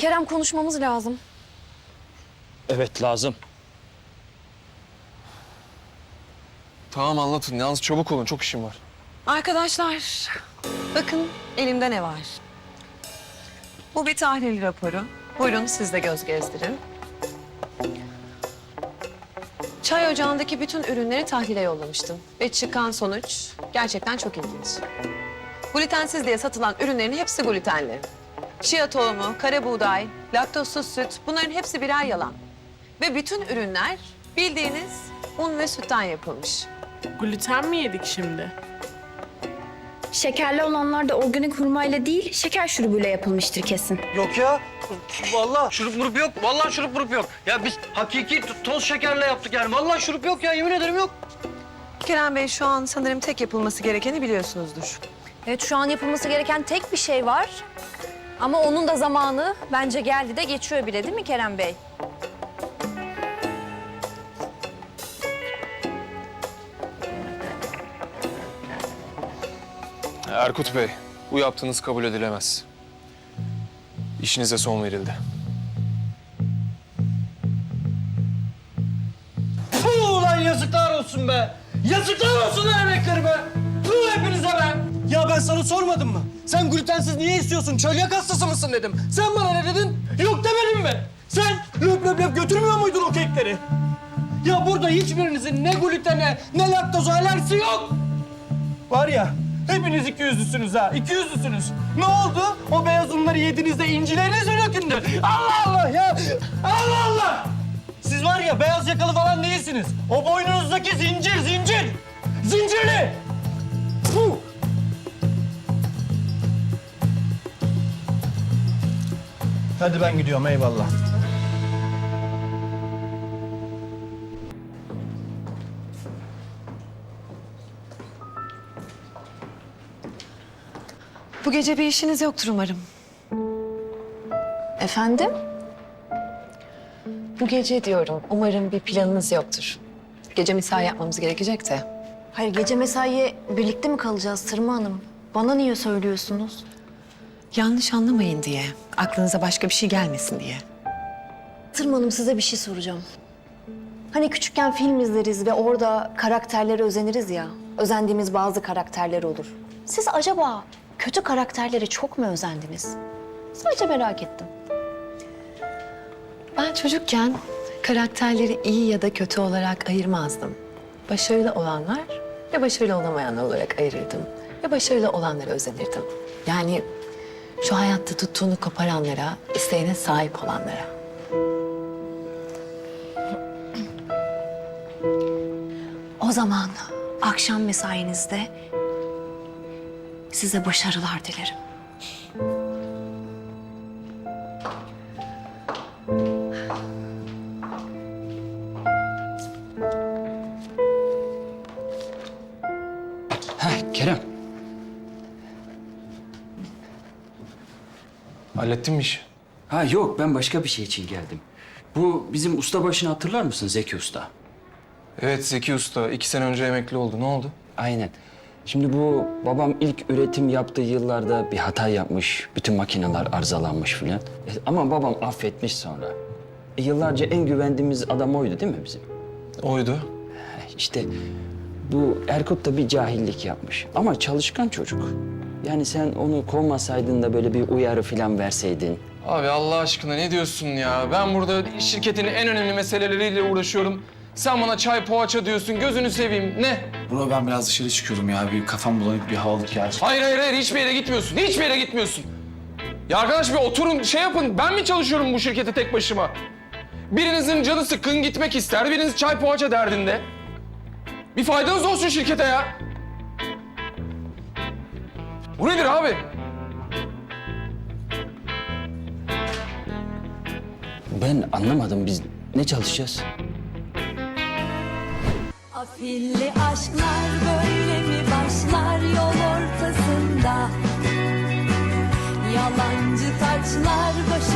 Kerem konuşmamız lazım. Evet lazım. Tamam anlatın. Yalnız çabuk olun. Çok işim var. Arkadaşlar, bakın elimde ne var. Bu bir tahlil raporu. Buyurun siz de göz gezdirin. Çay ocağındaki bütün ürünleri tahlile yollamıştım. Ve çıkan sonuç gerçekten çok ilginç. Glutensiz diye satılan ürünlerin hepsi glutenli. Chia tohumu, kara buğday, laktozsuz süt bunların hepsi birer yalan. Ve bütün ürünler bildiğiniz un ve sütten yapılmış. Gluten mi yedik şimdi? Şekerli olanlar da organik hurmayla değil, şeker şurubuyla yapılmıştır kesin. Yok ya. Vallahi şurup murup yok. Vallahi şurup murup yok. Ya biz hakiki toz şekerle yaptık yani. Vallahi şurup yok ya. Yemin ederim yok. Kerem Bey şu an sanırım tek yapılması gerekeni biliyorsunuzdur. Evet şu an yapılması gereken tek bir şey var. Ama onun da zamanı bence geldi de geçiyor bile değil mi Kerem Bey? Erkut Bey, bu yaptığınız kabul edilemez. İşinize son verildi. Puh ulan yazıklar olsun be. Yazıklar olsun lan emekleri be. Puh hepinize be. Ya ben sana sormadım mı? Sen glutensiz niye istiyorsun? Çölyak hastası mısın dedim. Sen bana ne dedin? Yok demedim mi? Sen löp löp löp götürmüyor muydun o kekleri? Ya burada hiçbirinizin ne glutene ne laktoza alerjisi yok. Var ya hepiniz iki yüzlüsünüz ha. iki yüzlüsünüz. Ne oldu? O beyaz unları yediğinizde incileriniz mi döküldü? Allah Allah ya. Allah Allah. Siz var ya beyaz yakalı falan değilsiniz. O boynunuzdaki zincir, zincir. Zincirli. Hadi ben gidiyorum eyvallah. Bu gece bir işiniz yoktur umarım. Efendim? Bu gece diyorum umarım bir planınız yoktur. Gece misal yapmamız gerekecek de. Hayır gece mesaiye birlikte mi kalacağız Sırma Hanım? Bana niye söylüyorsunuz? Yanlış anlamayın diye, aklınıza başka bir şey gelmesin diye. Sırma Hanım size bir şey soracağım. Hani küçükken film izleriz ve orada karakterlere özeniriz ya. Özendiğimiz bazı karakterler olur. Siz acaba kötü karakterlere çok mu özendiniz? Sadece merak ettim. Ben çocukken karakterleri iyi ya da kötü olarak ayırmazdım. Başarılı olanlar ve başarılı olamayanlar olarak ayırırdım. Ve başarılı olanlara özenirdim. Yani şu hayatta tuttuğunu koparanlara, isteğine sahip olanlara. O zaman akşam mesainizde size başarılar dilerim. Kerem. Hallettin mi işi? Ha yok ben başka bir şey için geldim. Bu bizim ustabaşını hatırlar mısın Zeki Usta? Evet Zeki Usta. iki sene önce emekli oldu. Ne oldu? Aynen. Şimdi bu babam ilk üretim yaptığı yıllarda bir hata yapmış. Bütün makineler arızalanmış filan. E, ama babam affetmiş sonra. E, yıllarca en güvendiğimiz adam oydu değil mi bizim? Oydu. İşte bu Erkut da bir cahillik yapmış. Ama çalışkan çocuk. Yani sen onu kovmasaydın da böyle bir uyarı filan verseydin. Abi Allah aşkına ne diyorsun ya? Ben burada şirketin en önemli meseleleriyle uğraşıyorum. Sen bana çay poğaça diyorsun. Gözünü seveyim. Ne? Bro ben biraz dışarı çıkıyorum ya. Bir kafam bulanık bir havalık yer. Hayır hayır hayır. Hiçbir yere gitmiyorsun. Hiçbir yere gitmiyorsun. Ya arkadaş bir oturun şey yapın. Ben mi çalışıyorum bu şirkete tek başıma? Birinizin canı sıkkın gitmek ister. Biriniz çay poğaça derdinde. Bir faydanız olsun şirkete ya. Bu nedir abi? Ben anlamadım biz ne çalışacağız? Afilli aşklar böyle mi başlar yol ortasında? Yalancı taçlar başı